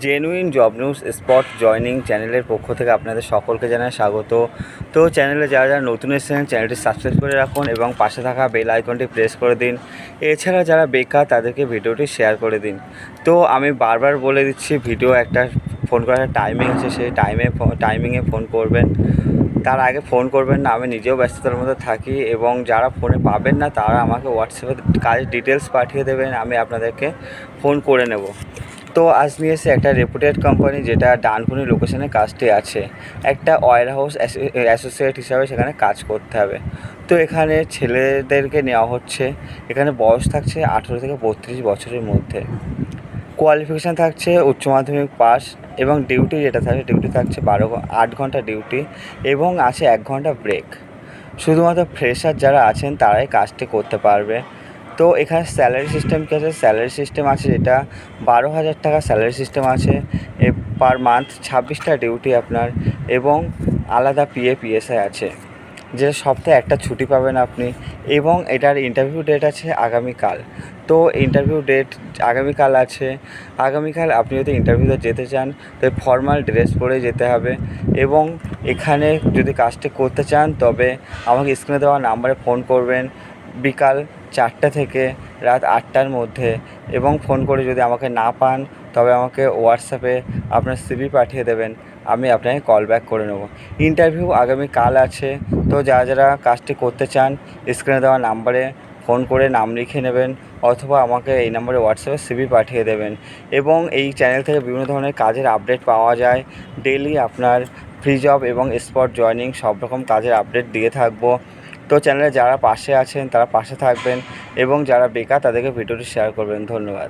Genuine job news spot joining চ্যানেলের পক্ষ থেকে আপনাদের সকলকে জানাই স্বাগত। তো চ্যানেলে যারা যারা নতুন এসেছেন চ্যানেলটি সাবস্ক্রাইব করে রাখুন এবং পাশে থাকা বেল আইকনটি প্রেস করে দিন। এছাড়া যারা বেকার, তাদেরকে ভিডিওটি শেয়ার করে দিন। তো আমি বারবার বলে দিচ্ছি ভিডিও একটা ফোন করার টাইমিং আছে, সেই টাইমে টাইমিংয়ে ফোন করবেন। তার আগে ফোন করবেন না, আমি নিজেও ব্যস্ততার মধ্যে থাকি এবং যারা ফোনে পাবেন না, তারা আমাকে হোয়াটসঅ্যাপে কাজের ডিটেলস পাঠিয়ে দেবেন, আমি আপনাদেরকে ফোন করে নেব। তো আজ নিয়ে এসে একটা রেপুটেড কোম্পানি যেটা ডানকুনি লোকেশনে কাজটি আছে। একটা ওয়ার হাউস অ্যাসোসিয়েট হিসাবে সেখানে কাজ করতে হবে। তো এখানে ছেলেদেরকে নেওয়া হচ্ছে। এখানে বয়স থাকছে আঠেরো থেকে বত্রিশ বছরের মধ্যে। কোয়ালিফিকেশান থাকছে উচ্চ মাধ্যমিক পাস এবং ডিউটি যেটা থাকছে ডিউটি থাকছে বারো আট ঘণ্টা ডিউটি এবং আছে এক ঘণ্টা ব্রেক শুধুমাত্র ফ্রেশার যারা আছেন তারাই কাজটি করতে পারবে। তো এখানে স্যালারি সিস্টেম কী আছে? স্যালারি সিস্টেম আছে যেটা বারো হাজার টাকা স্যালারি সিস্টেম আছে। এ পার মান্থ ছাব্বিশটা ডিউটি আপনার এবং আলাদা পিএ পিএসআই আছে। যেটা সপ্তাহে একটা ছুটি পাবেন আপনি এবং এটার ইন্টারভিউ ডেট আছে আগামীকাল। তো ইন্টারভিউ ডেট আগামীকাল আছে। আগামীকাল আপনি যদি ইন্টারভিউতে যেতে চান, তো ফর্মাল ড্রেস পরে যেতে হবে এবং এখানে যদি কাজটি করতে চান, তবে আমাকে স্ক্রিনে দেওয়া নাম্বারে ফোন করবেন। বিকাল চারটে থেকে রাত আটটার মধ্যে এবং ফোন করে যদি আমাকে না পান, তবে আমাকে হোয়াটসঅ্যাপে আপনার সিবি পাঠিয়ে দেবেন। আমি আপনাকে কল ব্যাক করে নেব। ইন্টারভিউ আগামী কাল আছে, তো যারা যারা কাজটি করতে চান স্ক্রিনে দেওয়া নাম্বারে ফোন করে নাম লিখে নেবেন অথবা আমাকে এই নম্বরে হোয়াটসঅ্যাপে সিবি পাঠিয়ে দেবেন। এবং এই চ্যানেল থেকে বিভিন্ন ধরনের কাজের আপডেট পাওয়া যায়। ডেলি আপনার ফ্রি জব এবং স্পট জয়নিং সব রকম কাজের আপডেট দিয়ে থাকব। তো চ্যানেলে যারা পাশে আছেন, তারা পাশে থাকবেন এবং যারা বেকার, তাদেরকে ভিডিওটি শেয়ার করবেন। ধন্যবাদ।